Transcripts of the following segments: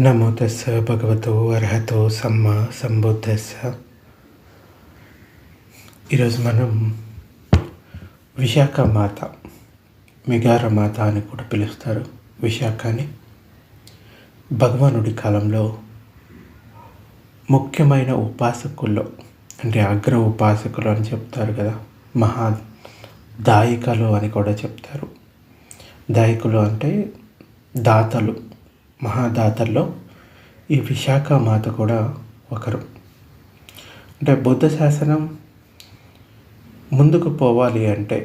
నమో తస్స భగవతో అర్హతో సమ్మ సంబుద్ధస్స. ఈరోజు మనం విశాఖ మాత మిగార మాత అని కూడా పిలుస్తారు. విశాఖని భగవానుడి కాలంలో ముఖ్యమైన ఉపాసకుల్లో అంటే అగ్ర ఉపాసకులు అని చెప్తారు కదా మహా దాయికలు అని కూడా చెప్తారు. దాయకులు అంటే దాతలు. మహాదాతల్లో ఈ విశాఖ మాత కూడా ఒకరు. అంటే బుద్ధ శాసనం ముందుకు పోవాలి అంటే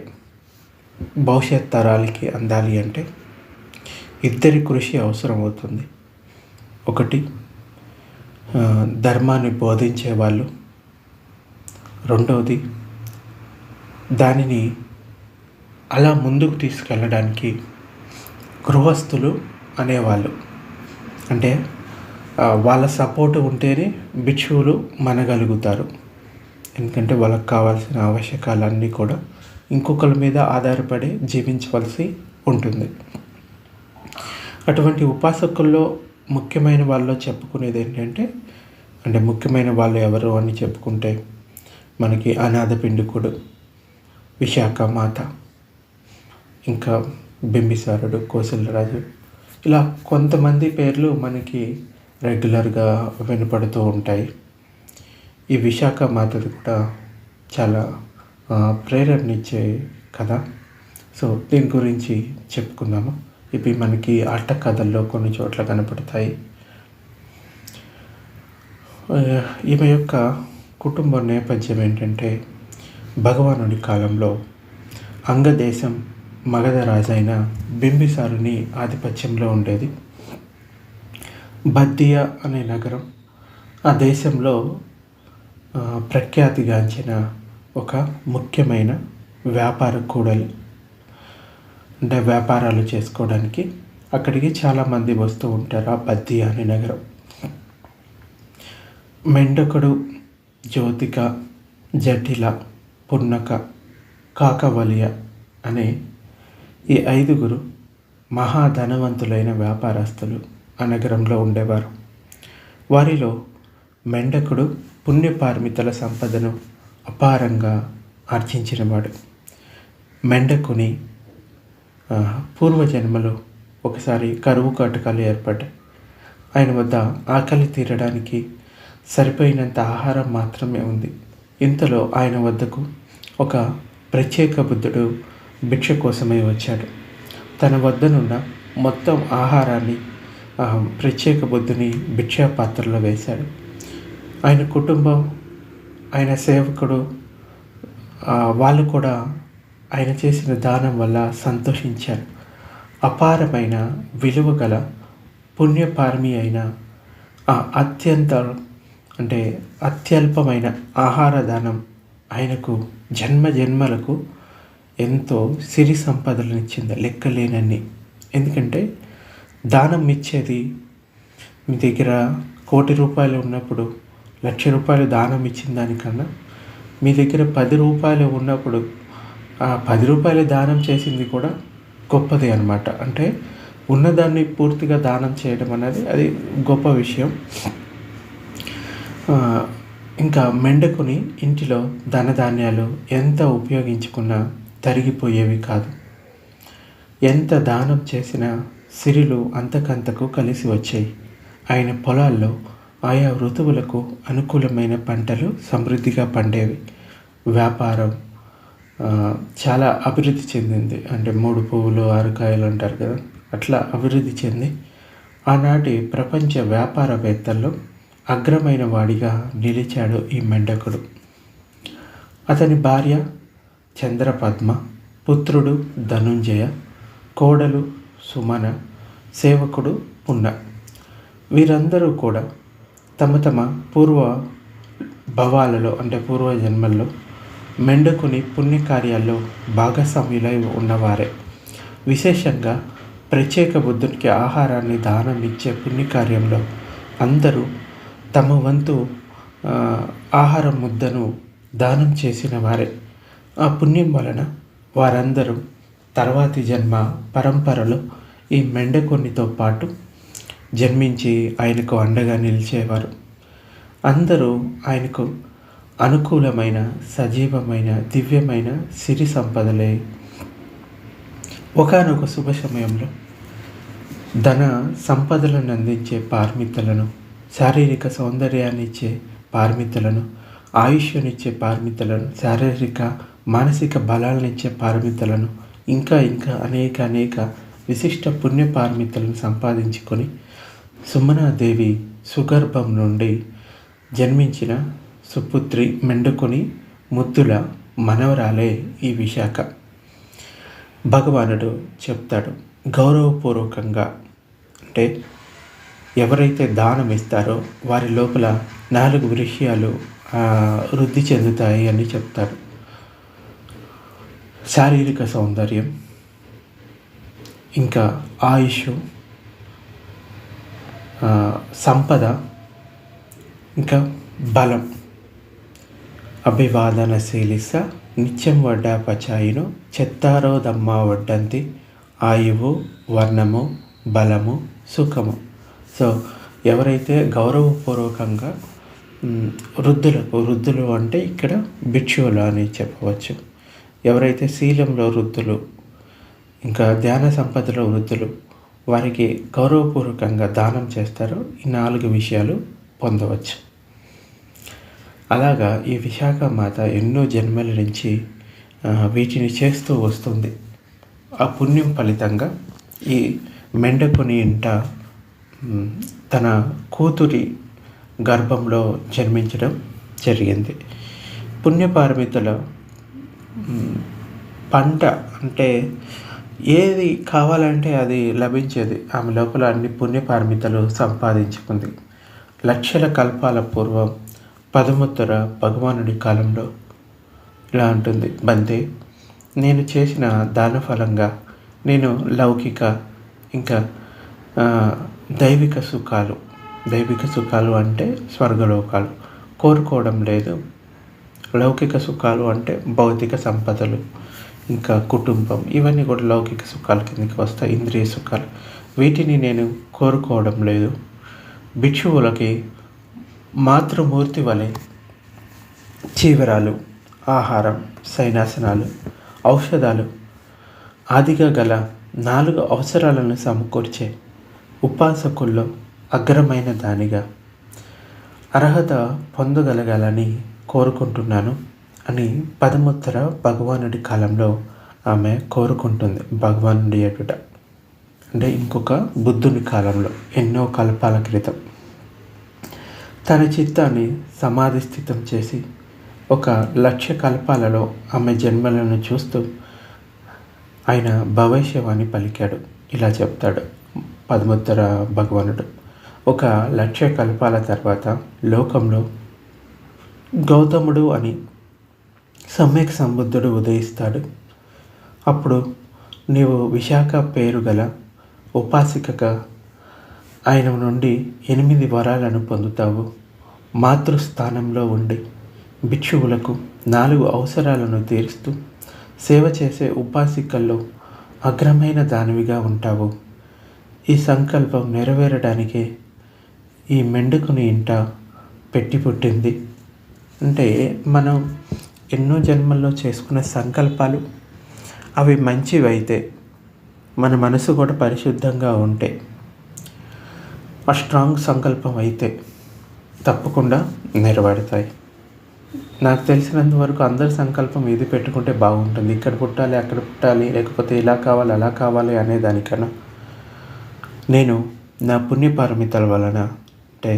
భవిష్యత్ తరాలకి అందాలి అంటే ఇద్దరి కృషి అవసరం అవుతుంది. ఒకటి ధర్మాన్ని బోధించే వాళ్ళు. రెండవది దానిని అలా ముందుకు తీసుకెళ్ళడానికి గృహస్థులు అనేవాళ్ళు. అంటే వాళ్ళ సపోర్ట్ ఉంటేనే భిక్షువులు మనగలుగుతారు. ఎందుకంటే వాళ్ళకి కావాల్సిన ఆవశ్యకాలన్నీ కూడా ఇంకొకరి మీద ఆధారపడి జీవించవలసి ఉంటుంది. అటువంటి ఉపాసకుల్లో ముఖ్యమైన వాళ్ళు చెప్పుకునేది ఏంటంటే అంటే ముఖ్యమైన వాళ్ళు ఎవరు అని చెప్పుకుంటే మనకి అనాథ పిండికుడు విశాఖ మాత ఇంకా బింబిసారుడు కోసలరాజు ఇలా కొంతమంది పేర్లు మనకి రెగ్యులర్గా వినపడుతూ ఉంటాయి. ఈ విశాఖ మాతది కూడా చాలా ప్రేరణనిచ్చే కథ. సో దీని గురించి చెప్పుకుందాము. ఇవి మనకి అట్ట కథల్లో కొన్ని చోట్ల కనపడతాయి. ఈమె యొక్క కుటుంబ నేపథ్యం ఏంటంటే భగవానుడి కాలంలో అంగదేశం మగధ రాజైన బింబిసారుని ఆధిపత్యంలో ఉండేది. బద్దియా అనే నగరం ఆ దేశంలో ప్రఖ్యాతిగాంచిన ఒక ముఖ్యమైన వ్యాపార కూడలి. అంటే వ్యాపారాలు చేసుకోవడానికి అక్కడికి చాలామంది వస్తూ ఉంటారు ఆ బద్దియా అనే నగరం. మెండకుడు జ్యోతిక జటిల పున్నక కాకవలియ అనే ఈ ఐదుగురు మహాధనవంతులైన వ్యాపారస్తులు ఆ నగరంలో ఉండేవారు. వారిలో మెండకుడు పుణ్యపార్మితుల సంపదను అపారంగా ఆర్జించినవాడు. మెండకుని పూర్వజన్మలో ఒకసారి కరువు కాటకాలు ఏర్పడ్డాయి ఆయన వద్ద ఆకలి తీరడానికి సరిపోయినంత ఆహారం మాత్రమే ఉంది. ఇంతలో ఆయన వద్దకు ఒక ప్రత్యేక బుద్ధుడు భిక్ష కోసమై వచ్చాడు. తన వద్దనున్న మొత్తం ఆహారాన్ని ప్రత్యేక బుద్ధుని భిక్షా పాత్రలో వేశాడు. ఆయన కుటుంబం ఆయన సేవకుడు వాళ్ళు కూడా ఆయన చేసిన దానం వల్ల సంతోషించారు. అపారమైన విలువ గల పుణ్యపారమి అయిన ఆ అత్యంత అంటే అత్యల్పమైన ఆహార దానం ఆయనకు జన్మ జన్మలకు ఎంతో సిరి సంపదలను ఇచ్చింది లెక్కలేనన్ని. ఎందుకంటే దానం ఇచ్చేది మీ దగ్గర కోటి రూపాయలు ఉన్నప్పుడు లక్ష రూపాయలు దానం ఇచ్చిన దానికన్నా మీ దగ్గర పది రూపాయలు ఉన్నప్పుడు ఆ పది రూపాయలు దానం చేసింది కూడా గొప్పది అనమాట అంటే ఉన్నదాన్ని పూర్తిగా దానం చేయడం అనేది అది గొప్ప విషయం. ఇంకా మెండకుని ఇంటిలో ధనధాన్యాలు ఎంత ఉపయోగించుకున్నా తరిగిపోయేవి కాదు. ఎంత దానం చేసినా సిరిలు అంతకంతకు కలిసి వచ్చాయి. ఆయన పొలాల్లో ఆయా ఋతువులకు అనుకూలమైన పంటలు సమృద్ధిగా పండేవి. వ్యాపారం చాలా అభివృద్ధి చెందింది. అంటే మూడు పువ్వులు ఆరుకాయలు అంటారు కదా అట్లా అభివృద్ధి చెంది ఆనాటి ప్రపంచ వ్యాపారవేత్తల్లో అగ్రమైన వాడిగా నిలిచాడు ఈ మెండకుడు. అతని భార్య చంద్రపద్మ పుత్రుడు ధనుంజయ కోడలు సుమన సేవకుడు పున్న. వీరందరూ కూడా తమ తమ పూర్వ భవాలలో అంటే పూర్వ జన్మల్లో మెండుకుని పుణ్యకార్యాల్లో భాగస్వామ్యులై ఉన్నవారే. విశేషంగా ప్రత్యేక బుద్ధునికి ఆహారాన్ని దానం ఇచ్చే పుణ్యకార్యంలో అందరూ తమ వంతు ఆహార ముద్దను దానం చేసిన వారే. ఆ పుణ్యం వలన వారందరూ తర్వాతి జన్మ పరంపరలో ఈ మెండకొన్నితో పాటు జన్మించి ఆయనకు అండగా నిలిచేవారు. అందరూ ఆయనకు అనుకూలమైన సజీవమైన దివ్యమైన సిరి సంపదలే. ఒకనొక శుభ సమయంలో ధన సంపదలను అందించే పార్మితలను శారీరక సౌందర్యాన్ని ఇచ్చే పార్మితలను ఆయుష్యనిచ్చే పార్మితలను శారీరక మానసిక బలాలనిచ్చే పారమితలను ఇంకా ఇంకా అనేక అనేక విశిష్ట పుణ్య పారమితలను సంపాదించుకొని సుమనాదేవి సుగర్భం నుండి జన్మించిన సుపుత్రి మెండుకొని ముద్దుల మనవరాలే ఈ విశాఖ. భగవానుడు చెప్తాడు గౌరవపూర్వకంగా అంటే ఎవరైతే దానం ఇస్తారో వారి లోపల నాలుగు విషయాలు వృద్ధి చెందుతాయి అని చెప్తాడు. శారీరక సౌందర్యం ఇంకా ఆయుష్ సంపద ఇంకా బలం. అభివాదన శీలిస నిత్యం వడ్డా పచాయిను చెత్తారోదమ్మ వడ్డంతి ఆయువు వర్ణము బలము సుఖము. సో ఎవరైతే గౌరవపూర్వకంగా వృద్ధులకు వృద్ధులు అంటే ఇక్కడ భిక్షువులు అని చెప్పవచ్చు. ఎవరైతే శీలంలో వృద్ధులు ఇంకా ధ్యాన సంపదలో వృద్ధులు వారికి గౌరవపూర్వకంగా దానం చేస్తారో ఈ నాలుగు విషయాలు పొందవచ్చు. అలాగా ఈ విశాఖ మాత ఎన్నో జన్మల నుంచి వీటిని చేస్తూ వస్తుంది. ఆ పుణ్యం ఫలితంగా ఈ మెండకొని ఇంట తన కూతురి గర్భంలో జన్మించడం జరిగింది. పుణ్యపారమితుల పంట అంటే ఏది కావాలంటే అది లభించేది. ఆమె లోపల అన్ని పుణ్యపారమితలు సంపాదించుకుంది. లక్షల కల్పాల పూర్వం పదముత్తర భగవానుడి కాలంలో ఇలా ఉంటుంది. బంతే నేను చేసిన దాన ఫలంగా నేను లౌకిక ఇంకా దైవిక సుఖాలు. దైవిక సుఖాలు అంటే స్వర్గలోకాలు. కోరుకోవడం లేదు. లౌకిక సుఖాలు అంటే భౌతిక సంపదలు ఇంకా కుటుంబం ఇవన్నీ కూడా లౌకిక సుఖాల కిందకి వస్తాయి ఇంద్రియ సుఖాలు. వీటిని నేను కోరుకోవడం లేదు. భిక్షువులకి మాతృమూర్తి వలె చీవరాలు ఆహారం సైనాసనాలు ఔషధాలు ఆదిగా గల నాలుగు అవసరాలను సమకూర్చే ఉపాసకుల్లో అగ్రమైన దానిగా అర్హత పొందగలగాలని కోరుకుంటున్నాను అని పదముత్తర భగవానుడి కాలంలో ఆమె కోరుకుంటుంది భగవానుడి ఎదుట. అంటే ఇంకొక బుద్ధుని కాలంలో ఎన్నో కల్పాల క్రితం. తన చిత్తాన్ని సమాధి స్థితం చేసి ఒక లక్ష కల్పాలలో ఆమె జన్మలను చూస్తూ ఆయన భవిష్యవాణి పలికాడు. ఇలా చెప్తాడు పదముత్తర భగవానుడు. ఒక లక్ష కల్పాల తర్వాత లోకంలో గౌతముడు అని సమ్యక్ సంబుద్ధుడు ఉదయిస్తాడు. అప్పుడు నీవు విశాఖ పేరు గల ఉపాసికగా ఆయన నుండి ఎనిమిది వరాలను పొందుతావు. మాతృస్థానంలో ఉండి భిక్షువులకు నాలుగు అవసరాలను తీరుస్తూ సేవ చేసే ఉపాసికల్లో అగ్రమైన దానివిగా ఉంటావు. ఈ సంకల్పం నెరవేరడానికే ఈ మెండుకుని ఇంట పెట్టి పుట్టింది. అంటే మనం ఎన్నో జన్మల్లో చేసుకున్న సంకల్పాలు అవి మంచివైతే మన మనసు కూడా పరిశుద్ధంగా ఉంటే ఆ స్ట్రాంగ్ సంకల్పం అయితే తప్పకుండా నెరవేరుతాయి. నాకు తెలిసినంత వరకు అందరి సంకల్పం ఇది పెట్టుకుంటే బాగుంటుంది. ఇక్కడ పుట్టాలి అక్కడ పుట్టాలి లేకపోతే ఇలా కావాలి అలా కావాలి అనే దానికన్నా. నేను నా పుణ్యపారమితల వలన అంటే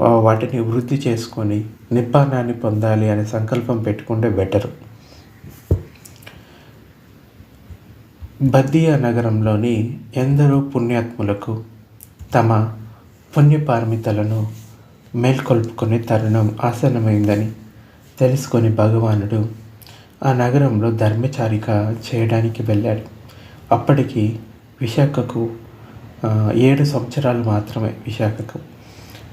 వాటిని వృద్ధి చేసుకొని నిబ్బానాన్ని పొందాలి అనే సంకల్పం పెట్టుకుంటే బెటర్ బద్దియా నగరంలోని ఎందరో పుణ్యాత్ములకు తమ పుణ్యపారమితలను మేల్కొల్పుకునే తరుణం ఆసనమైందని తెలుసుకొని భగవానుడు ఆ నగరంలో ధర్మచారిక చేయడానికి వెళ్ళాడు. అప్పటికి విశాఖకు ఏడు సంవత్సరాలు మాత్రమే విశాఖకు.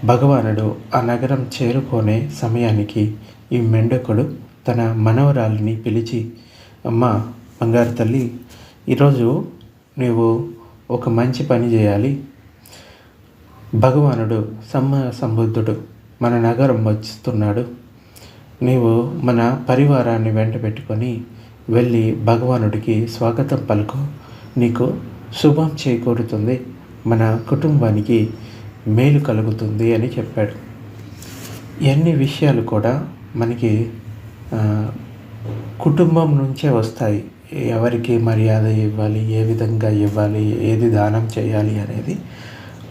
భగవానుడు ఆ నగరం చేరుకునే సమయానికి ఈ మెండకుడు తన మనవరాలిని పిలిచి అమ్మ బంగారు తల్లి ఈరోజు నీవు ఒక మంచి పని చేయాలి. భగవానుడు సమ్మ సంబుద్ధుడు మన నగరం వస్తున్నాడు. నీవు మన పరివారాన్ని వెంట పెట్టుకొని వెళ్ళి భగవానుడికి స్వాగతం పలుకు. నీకు శుభం చేకూరుతుంది. మన కుటుంబానికి మేలు కలుగుతుంది అని చెప్పాడు. ఎన్ని విషయాలు కూడా మనకి కుటుంబం నుంచే వస్తాయి. ఎవరికి మర్యాద ఇవ్వాలి ఏ విధంగా ఇవ్వాలి ఏది దానం చేయాలి అనేది.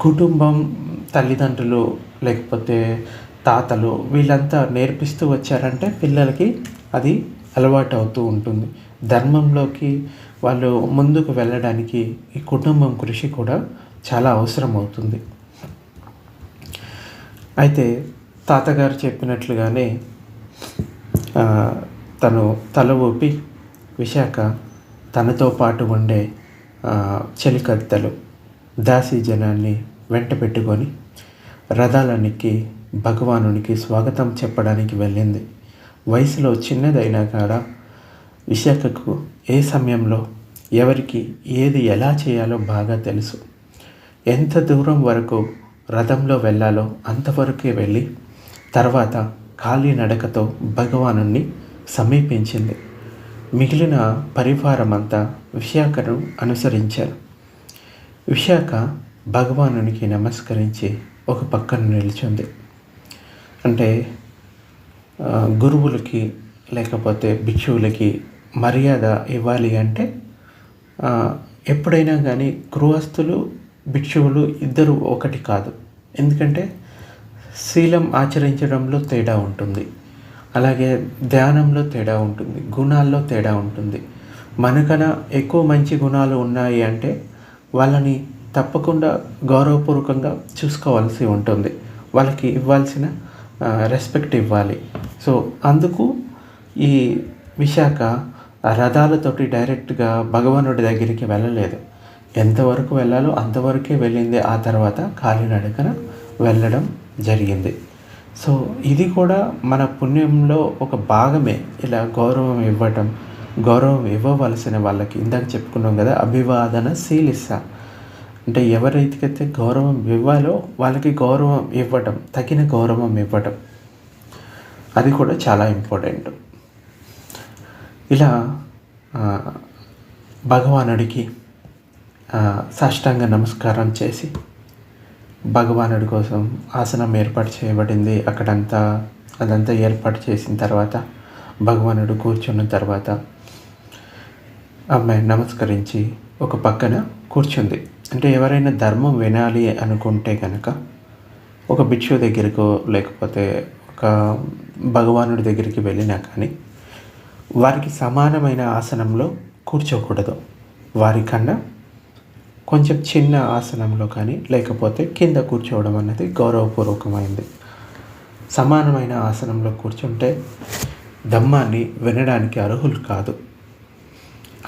కుటుంబం తల్లిదండ్రులు లేకపోతే తాతలు వీళ్ళంతా నేర్పిస్తూ వచ్చారంటే పిల్లలకి అది అలవాటు అవుతూ ఉంటుంది. ధర్మంలోకి వాళ్ళు ముందుకు వెళ్ళడానికి ఈ కుటుంబం కృషి కూడా చాలా అవసరం అవుతుంది అయితే తాతగారు చెప్పినట్లుగానే తను తల ఊపి విశాఖ తనతో పాటు ఉండే ఆ, చెలికత్తెలు దాసీ జనాన్ని వెంట పెట్టుకొని రథాలనికి భగవానునికి స్వాగతం చెప్పడానికి వెళ్ళింది. వయసులో చిన్నదైనా కాడ విశాఖకు ఏ సమయంలో ఎవరికి ఏది ఎలా చేయాలో బాగా తెలుసు. ఎంత దూరం వరకు రథంలో వెళ్ళాలో అంతవరకే వెళ్ళి తర్వాత ఖాళీ నడకతో భగవానుణ్ణి సమీపించింది. మిగిలిన పరివారం అంతా విశాఖను అనుసరించారు. విశాఖ భగవానునికి నమస్కరించి ఒక పక్కన నిలిచింది. అంటే గురువులకి లేకపోతే భిక్షువులకి మర్యాద ఇవ్వాలి అంటే ఎప్పుడైనా కానీ గృహస్థులు భిక్షువులు ఇద్దరు ఒకటి కాదు. ఎందుకంటే శీలం ఆచరించడంలో తేడా ఉంటుంది. అలాగే ధ్యానంలో తేడా ఉంటుంది. గుణాల్లో తేడా ఉంటుంది. మనకన్నా ఎక్కువ మంచి గుణాలు ఉన్నాయి అంటే వాళ్ళని తప్పకుండా గౌరవపూర్వకంగా చూసుకోవాల్సి ఉంటుంది. వాళ్ళకి ఇవ్వాల్సిన రెస్పెక్ట్ ఇవ్వాలి. సో అందుకు ఈ విశాఖ రథాలతోటి డైరెక్ట్గా భగవానుడి దగ్గరికి వెళ్ళలేదు. ఎంతవరకు వెళ్ళాలో అంతవరకే వెళ్ళింది. ఆ తర్వాత కాలినడకన వెళ్ళడం జరిగింది. సో ఇది కూడా మన పుణ్యంలో ఒక భాగమే. ఇలా గౌరవం ఇవ్వటం గౌరవం ఇవ్వవలసిన వాళ్ళకి ఇందాక చెప్పుకున్నాం కదా అభివాదన శీలిస్స. అంటే ఎవరైతే గౌరవం ఇవ్వాలో వాళ్ళకి గౌరవం ఇవ్వటం తగిన గౌరవం ఇవ్వటం. అది కూడా చాలా ఇంపార్టెంట్. ఇలా భగవానుడికి సాష్టాంగ నమస్కారం చేసి భగవానుడి కోసం ఆసనం ఏర్పాటు చేయబడింది. అక్కడంతా అదంతా ఏర్పాటు చేసిన తర్వాత భగవానుడు కూర్చున్న తర్వాత ఆమె నమస్కరించి ఒక పక్కన కూర్చుంది. అంటే ఎవరైనా ధర్మం వినాలి అనుకుంటే కనుక ఒక భిక్షు దగ్గరకో లేకపోతే ఒక భగవానుడి దగ్గరికి వెళ్ళినా కానీ వారికి సమానమైన ఆసనంలో కూర్చోకూడదు. వారికన్నా కొంచెం చిన్న ఆసనంలో కానీ లేకపోతే కింద కూర్చోవడం అన్నది గౌరవపూర్వకమైంది. సమానమైన ఆసనంలో కూర్చుంటే దమ్మాన్ని వినడానికి అర్హులు కాదు.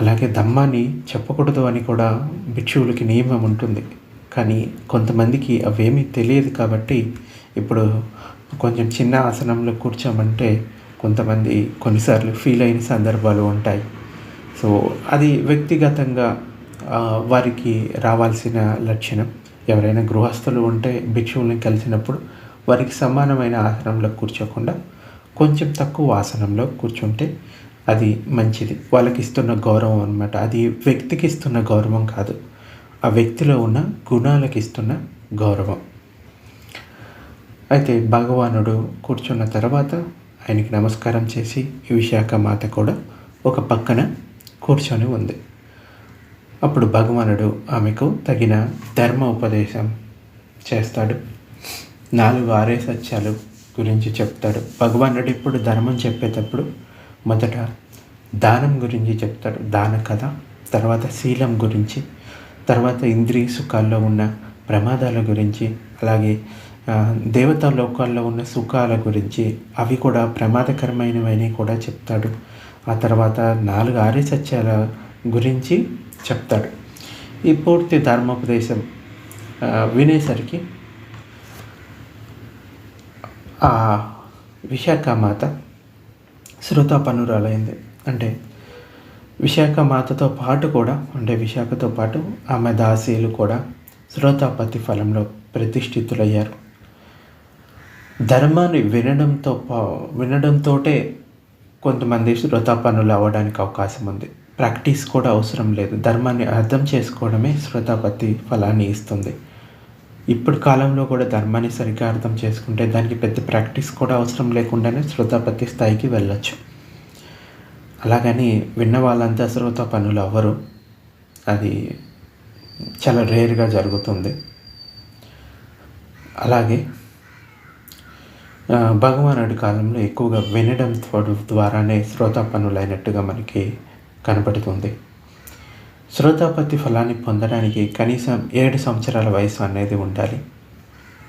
అలాగే దమ్మాన్ని చెప్పకూడదు అని కూడా భిక్షువులకి నియమం ఉంటుంది. కానీ కొంతమందికి అవేమీ తెలియదు కాబట్టి ఇప్పుడు కొంచెం చిన్న ఆసనంలో కూర్చోమంటే కొంతమంది కొన్నిసార్లు ఫీల్ అయిన సందర్భాలు ఉంటాయి. సో అది వ్యక్తిగతంగా వారికి రావాల్సిన లక్షణం. ఎవరైనా గృహస్థులు ఉంటే భిక్షువులను కలిసినప్పుడు వారికి సమానమైన ఆసనంలో కూర్చోకుండా కొంచెం తక్కువ ఆసనంలో కూర్చుంటే అది మంచిది. వాళ్ళకి ఇస్తున్న గౌరవం అనమాట అది వ్యక్తికి ఇస్తున్న గౌరవం కాదు. ఆ వ్యక్తిలో ఉన్న గుణాలకు ఇస్తున్న గౌరవం. అయితే భగవానుడు కూర్చున్న తర్వాత ఆయనకి నమస్కారం చేసి ఈ విశాఖ మాత కూడా ఒక పక్కన కూర్చొని ఉంది. అప్పుడు భగవానుడు ఆమెకు తగిన ధర్మ ఉపదేశం చేస్తాడు. నాలుగు ఆరే సత్యాలు గురించి చెప్తాడు. భగవానుడు ఇప్పుడు ధర్మం చెప్పేటప్పుడు మొదట దానం గురించి చెప్తాడు. దాన కథ తర్వాత శీలం గురించి తర్వాత ఇంద్రియ సుఖాల్లో ఉన్న ప్రమాదాల గురించి అలాగే దేవతా లోకాల్లో ఉన్న సుఖాల గురించి అవి కూడా ప్రమాదకరమైనవని కూడా చెప్తాడు. ఆ తర్వాత నాలుగు ఆరే సత్యాల గురించి చెప్తాడు. ఈ పూర్తి ధర్మోపదేశం వినేసరికి ఆ విశాఖ మాత అంటే విశాఖ మాతతో పాటు కూడా అంటే విశాఖతో పాటు ఆమె దాసీలు కూడా శ్రోతాపతి ఫలంలో ప్రతిష్ఠితులయ్యారు. ధర్మాన్ని వినడంతో పా- వినడంతోటే కొంతమంది శ్రోతాపనులు అవ్వడానికి అవకాశం ఉంది. ప్రాక్టీస్ కూడా అవసరం లేదు. ధర్మాన్ని అర్థం చేసుకోవడమే శ్రోతాపత్తి ఫలాన్ని ఇస్తుంది. ఇప్పుడు కాలంలో కూడా ధర్మాన్ని సరిగ్గా అర్థం చేసుకుంటే దానికి పెద్ద ప్రాక్టీస్ కూడా అవసరం లేకుండానే శ్రోతాపత్తి స్థాయికి వెళ్ళొచ్చు. అలాగని విన్న వాళ్ళంతా శ్రోత పనులు అవ్వరు. అది చాలా రేర్గా జరుగుతుంది. అలాగే భగవానుడి కాలంలో ఎక్కువగా వినడం త్వ- పనులు అయినట్టుగా మనకి కనబడుతుంది. శ్రోతాపత్తి ఫలాన్ని పొందడానికి కనీసం ఏడు సంవత్సరాల వయసు అనేది ఉండాలి.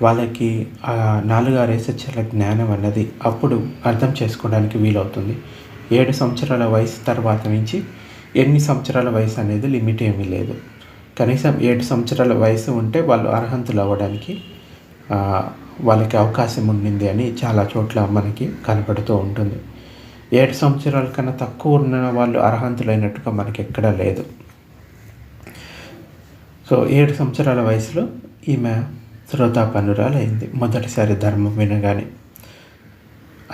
వాళ్ళకి ఆ నాలుగారేస చల జ్ఞానం అన్నది అప్పుడు అర్థం చేసుకోవడానికి వీలవుతుంది. ఏడు సంవత్సరాల వయసు తర్వాత నుంచి ఎన్ని సంవత్సరాల వయసు అనేది లిమిట్ ఏమీ లేదు. కనీసం ఏడు సంవత్సరాల వయసు ఉంటే వాళ్ళు అర్హంతులు అవ్వడానికి వాళ్ళకి అవకాశం ఉండింది అని చాలా చోట్ల మనకి కనపడుతూ ఉంటుంది. ఏడు సంవత్సరాల కన్నా తక్కువ ఉన్న వాళ్ళు అర్హంతులైనట్టుగా మనకి ఎక్కడా లేదు. సో ఏడు సంవత్సరాల వయసులో ఈమె శ్రోతాపన్నురాలైంది. మొదటిసారి ధర్మం వినగానే.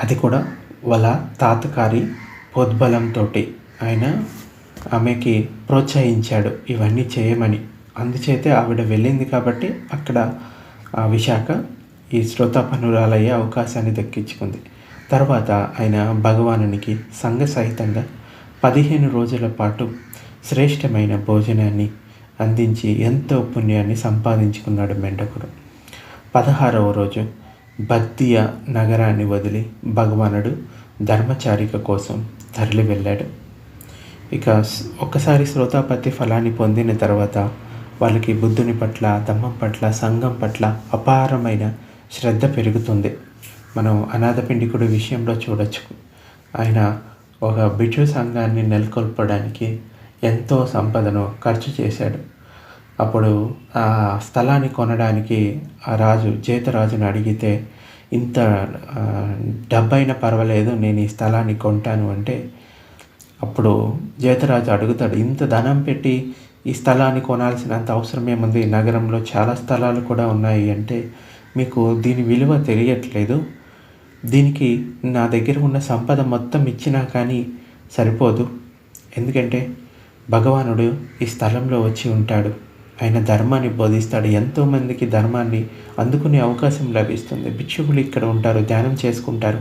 అది కూడా వాళ్ళ తాతకారి ప్రోద్బలంతో ఆయన ఆమెకి ప్రోత్సహించాడు ఇవన్నీ చేయమని. అందుచేతే ఆవిడ వెళ్ళింది కాబట్టి అక్కడ ఆ విశాఖ ఈ శ్రోతాపన్నురాలయ్యే అవకాశాన్ని దక్కించుకుంది. తర్వాత ఆయన భగవానునికి సంఘ సహితంగా పదిహేను రోజుల పాటు శ్రేష్టమైన భోజనాన్ని అందించి ఎంతో పుణ్యాన్ని సంపాదించుకున్నాడు మెండకుడు. పదహారవ రోజు భక్తియ నగరాన్ని వదిలి భగవానుడు ధర్మచారిక కోసం తరలి వెళ్ళాడు. ఇక ఒక్కసారి శ్రోతాపత్తి ఫలాన్ని పొందిన తర్వాత వాళ్ళకి బుద్ధుని పట్ల ధమ్మం పట్ల సంఘం పట్ల అపారమైన శ్రద్ధ పెరుగుతుంది. మనం అనాథపిండికుడి విషయంలో చూడొచ్చు. ఆయన ఒక బిజు సంఘాన్ని నెలకొల్పడానికి ఎంతో సంపదను ఖర్చు చేశాడు. అప్పుడు ఆ స్థలాన్ని కొనడానికి ఆ రాజు జేతరాజుని అడిగితే ఇంత డబ్బైనా పర్వాలేదు నేను ఈ స్థలాన్ని కొంటాను అంటే అప్పుడు జేతరాజు అడుగుతాడు ఇంత ధనం పెట్టి ఈ స్థలాన్ని కొనాల్సినంత అవసరం ఏముంది నగరంలో చాలా స్థలాలు కూడా ఉన్నాయి అంటే మీకు దీని విలువ తెలియట్లేదు. దీనికి నా దగ్గర ఉన్న సంపద మొత్తం ఇచ్చినా కానీ సరిపోదు. ఎందుకంటే భగవానుడు ఈ స్థలంలో వచ్చి ఉంటాడు. ఆయన ధర్మాన్ని బోధిస్తాడు. ఎంతోమందికి ధర్మాన్ని అందుకునే అవకాశం లభిస్తుంది. భిక్షుకులు ఇక్కడ ఉంటారు ధ్యానం చేసుకుంటారు.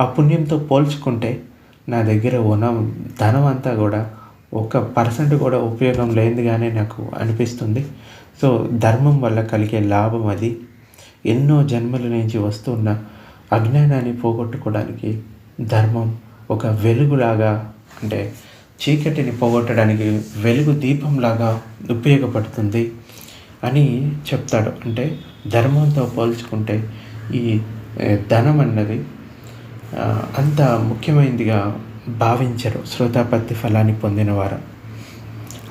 ఆ పుణ్యంతో పోల్చుకుంటే నా దగ్గర ఉన్న ధనం అంతా కూడా ఒక పర్సెంట్ కూడా ఉపయోగం లేనిదిగానే నాకు అనిపిస్తుంది. సో ధర్మం వల్ల కలిగే లాభం అది. ఎన్నో జన్మల నుంచి వస్తున్న అజ్ఞానాన్ని పోగొట్టుకోవడానికి ధర్మం ఒక వెలుగులాగా అంటే చీకటిని పోగొట్టడానికి వెలుగు దీపంలాగా ఉపయోగపడుతుంది అని చెప్తాడు. అంటే ధర్మంతో పోల్చుకుంటే ఈ ధనం అన్నది అంత ముఖ్యమైనదిగా భావించరు. శ్రోతాపత్తి ఫలాన్ని పొందినవారు.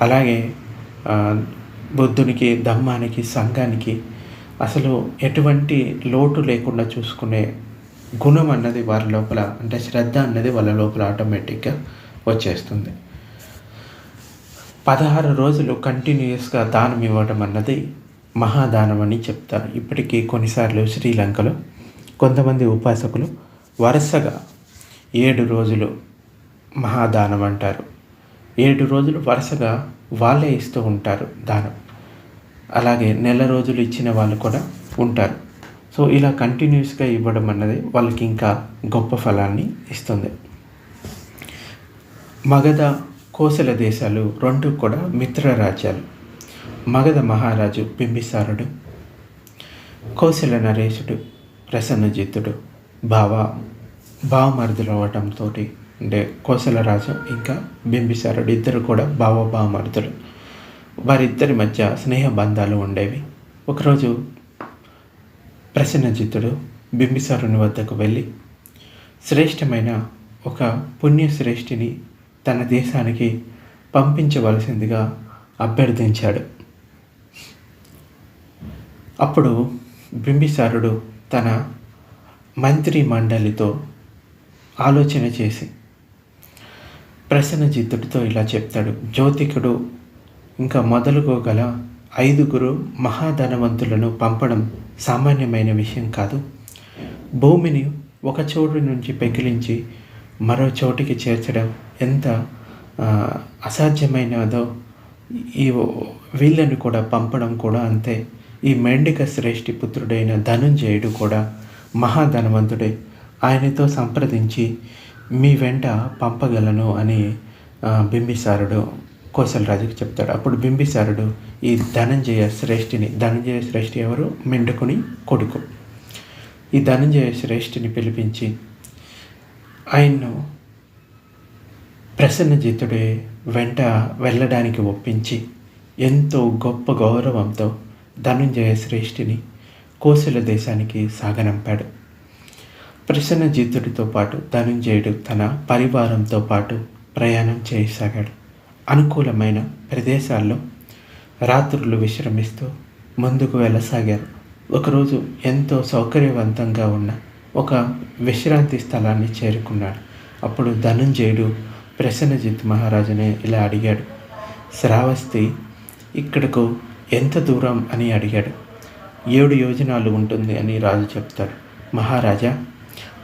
అలాగే బుద్ధునికి ధమ్మానికి సంఘానికి అసలు ఎటువంటి లోటు లేకుండా చూసుకునే గుణం అన్నది వారి లోపల అంటే శ్రద్ధ అన్నది వాళ్ళ లోపల ఆటోమేటిక్గా వచ్చేస్తుంది. పదహారు రోజులు కంటిన్యూస్గా దానం ఇవ్వడం అన్నది మహాదానం అని చెప్తారు. ఇప్పటికీ కొన్నిసార్లు శ్రీలంకలో కొంతమంది ఉపాసకులు వరుసగా ఏడు రోజులు మహాదానం అంటారు. ఏడు రోజులు వరుసగా వాళ్ళే ఇస్తూ ఉంటారు దానం. అలాగే నెల రోజులు ఇచ్చిన వాళ్ళు కూడా ఉంటారు. సో ఇలా కంటిన్యూస్గా ఇవ్వడం అన్నది వాళ్ళకి ఇంకా గొప్ప ఫలాన్ని ఇస్తుంది. మగధ కోసల దేశాలు రెండు కూడా మిత్ర రాజ్యాలు. మగధ మహారాజు బింబిసారుడు కోసల నరేశుడు ప్రసన్నజిత్తుడు బావ బావమరుదులు అవ్వటంతో అంటే కోసల రాజు ఇంకా బింబిసారుడు ఇద్దరు కూడా బావ భావమరుదులు వారిద్దరి మధ్య స్నేహ బంధాలు ఉండేవి. ఒకరోజు ప్రసన్నజిత్తుడు బింబిసారుని వద్దకు వెళ్ళి శ్రేష్టమైన ఒక పుణ్యశ్రేష్ఠిని తన దేశానికి పంపించవలసిందిగా అభ్యర్థించాడు. అప్పుడు బింబిసారుడు తన మంత్రి మండలితో ఆలోచన చేసి ప్రసన్నజిత్తుడితో ఇలా చెప్తాడు జ్యోతికుడు ఇంకా మొదలుకోగల ఐదుగురు మహాధనవంతులను పంపడం సామాన్యమైన విషయం కాదు. భూమిని ఒక చోటు నుంచి పెకిలించి మరో చోటికి చేర్చడం ఎంత అసాధ్యమైనదో ఈ వీళ్ళని కూడా పంపడం కూడా అంతే. ఈ మెండిక శ్రేష్ఠి పుత్రుడైన ధనుంజయుడు కూడా మహాధనవంతుడే. ఆయనతో సంప్రదించి మీ వెంట పంపగలను అని బింబిసారుడు కోసలరాజుకి చెప్తాడు. అప్పుడు బింబిసారుడు ఈ ధనంజయ శ్రేష్ఠిని ధనంజయ శ్రేష్ఠి ఎవరు? మెండుకుని కొడుకు. ఈ ధనంజయ శ్రేష్ఠిని పిలిపించి ఆయన్ను ప్రసన్నజితుడే వెంట వెళ్ళడానికి ఒప్పించి ఎంతో గొప్ప గౌరవంతో ధనుంజయ శ్రేష్ఠిని కోసల దేశానికి సాగనంపాడు. ప్రసన్నజితుడితో పాటు ధనుంజయుడు తన పరివారంతో పాటు ప్రయాణం చేయసాగాడు. అనుకూలమైన ప్రదేశాల్లో రాత్రులు విశ్రమిస్తూ ముందుకు వెళ్ళసాగారు. ఒకరోజు ఎంతో సౌకర్యవంతంగా ఉన్న ఒక విశ్రాంతి స్థలాన్ని చేరుకున్నాడు. అప్పుడు ధనుంజయుడు ప్రసన్నజిత్ మహారాజునే ఇలా అడిగాడు. శ్రావస్తి ఇక్కడకు ఎంత దూరం? అని అడిగాడు. ఏడు యోజనాలు ఉంటుంది అని రాజు చెప్తాడు. మహారాజా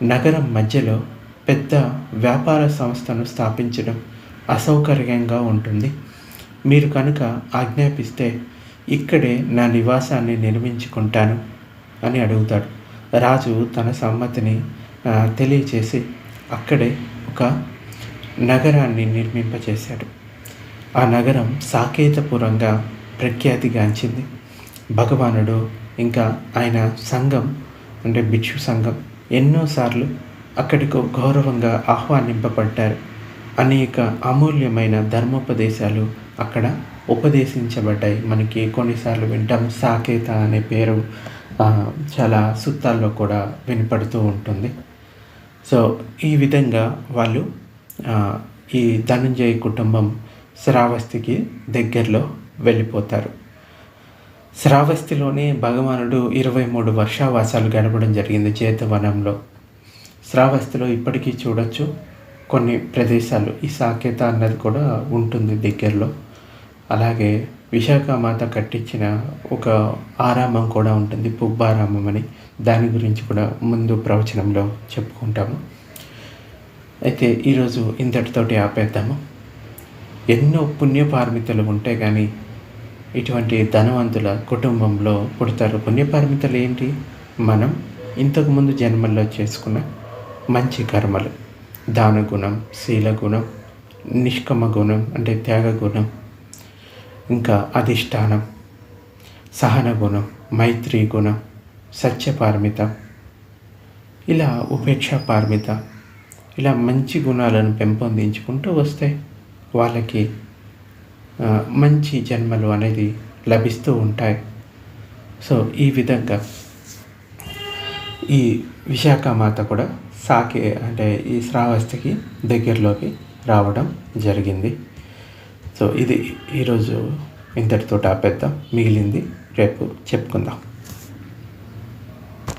నగరం మధ్యలో పెద్ద వ్యాపార సంస్థను స్థాపించడం అసౌకర్యంగా ఉంటుంది. మీరు కనుక ఆజ్ఞాపిస్తే ఇక్కడే నా నివాసాన్ని నిర్మించుకుంటాను అని అడుగుతాడు. రాజు తన సమ్మతిని తెలియచేసి అక్కడే ఒక నగరాన్ని నిర్మింపచేశాడు. ఆ నగరం సాకేతపురంగా ప్రఖ్యాతిగాంచింది. భగవానుడు ఇంకా ఆయన సంఘం అంటే భిక్షు సంఘం ఎన్నోసార్లు అక్కడికి గౌరవంగా ఆహ్వానింపబడ్డారు. అనేక అమూల్యమైన ధర్మోపదేశాలు అక్కడ ఉపదేశించబడ్డాయి. మనకి కొన్నిసార్లు వింటాం సాకేత అనే పేరు చాలా సుత్తాల్లో కూడా వినపడుతూ ఉంటుంది. సో ఈ విధంగా వాళ్ళు ఈ ధనంజయ కుటుంబం శ్రావస్తికి దగ్గరలో వెళ్ళిపోతారు. శ్రావస్తిలోనే భగవానుడు ఇరవై మూడు వర్షావాసాలు గడపడం జరిగింది చేతవనంలో. శ్రావస్తిలో ఇప్పటికీ చూడొచ్చు. కొన్ని ప్రదేశాలు ఈ సాకేత అన్నది కూడా ఉంటుంది దగ్గరలో. అలాగే విశాఖమాత కట్టించిన ఒక ఆరామం కూడా ఉంటుంది పుబ్బారామం అని. దాని గురించి కూడా ముందు ప్రవచనంలో చెప్పుకుంటాము. అయితే ఈరోజు ఇంతటితోటి ఆపేద్దాము. ఎన్నో పుణ్యపార్మితలు ఉంటే కానీ ఇటువంటి ధనవంతుల కుటుంబంలో పుడతారు. పుణ్యపార్మితలు ఏంటి? మనం ఇంతకుముందు జన్మల్లో చేసుకున్న మంచి కర్మలు. దాన గుణం శీల గుణం నిష్కమ గుణం అంటే త్యాగ గుణం ఇంకా అధిష్టానం సహన గుణం మైత్రి గుణం సత్యపార్మిత ఇలా ఉపేక్ష పార్మిత ఇలా మంచి గుణాలను పెంపొందించుకుంటూ వస్తే వాళ్ళకి మంచి జన్మలు అనేది లభిస్తూ ఉంటాయి. సో ఈ విధంగా ఈ విశాఖ మాత కూడా సాకే అంటే ఈ శ్రావస్తికి దగ్గరలోకి రావడం జరిగింది. సో ఇది ఈరోజు ఇంతటితో ఆపేద్దాం. మిగిలింది రేపు చెప్పుకుందాం.